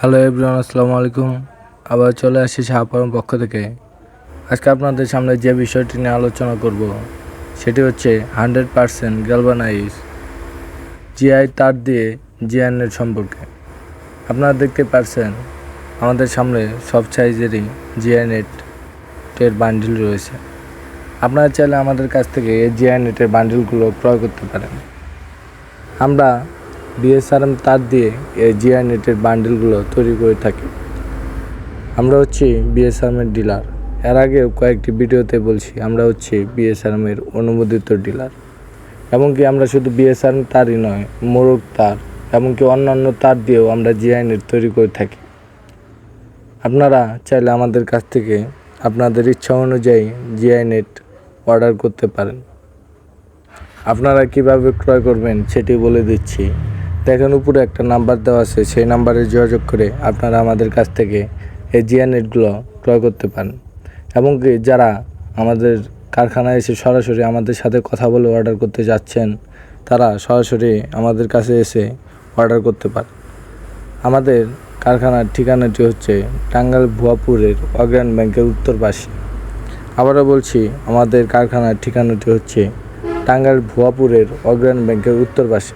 Hello everyone, আসসালামু আলাইকুম। আবার চলে আসছি শাহপুরের পক্ষ থেকে। আজকে আপনাদের সামনে যে বিষয়টি নিয়ে আলোচনা করব, সেটি হচ্ছে হান্ড্রেড পারসেন্ট গ্যালভানাইজ জিআই তার দিয়ে জিআইনের সম্পর্কে। আপনারা দেখতে পারছেন আমাদের সামনে সব সাইজেরই জিআই নেটের বান্ডিল রয়েছে। আপনারা চাইলে আমাদের কাছ থেকে এই জিআই নেটের বান্ডিলগুলো ক্রয় করতে পারেন। আমরা বিএসআরএম তার দিয়ে এই জিআই নেটের বান্ডিলগুলো তৈরি করে থাকি। আমরা হচ্ছি বিএসআরএমের ডিলার এর আগেও কয়েকটি ভিডিওতে বলছি, আমরা হচ্ছি বিএসআরএমের অনুমোদিত ডিলার এমনকি আমরা শুধু বিএসআরএম তারই নয়, মোরগ তার, এমনকি অন্যান্য তার দিয়েও আমরা জিআই নেট তৈরি করে থাকি। আপনারা চাইলে আমাদের কাছ থেকে আপনাদের ইচ্ছা অনুযায়ী জিআই নেট অর্ডার করতে পারেন। আপনারা কীভাবে ক্রয় করবেন সেটি বলে দিচ্ছি। দেখেন উপরে একটা নাম্বার দেওয়া আছে, সেই নাম্বারে যোগাযোগ করে আপনারা আমাদের কাছ থেকে এই জিয়া নেটগুলো ক্রয় করতে পারেন। এমনকি যারা আমাদের কারখানায় এসে সরাসরি আমাদের সাথে কথা বলে অর্ডার করতে যাচ্ছেন, তারা সরাসরি আমাদের কাছে এসে অর্ডার করতে পারে। আমাদের কারখানার ঠিকানাটি হচ্ছে টাঙ্গাইল ভুয়াপুরের অগ্রাণ ব্যাংকের উত্তর পাশে আবারও বলছি, আমাদের কারখানার ঠিকানাটি হচ্ছে টাঙ্গাইল ভুয়াপুরের অগ্রাণ ব্যাংকের উত্তর পাশে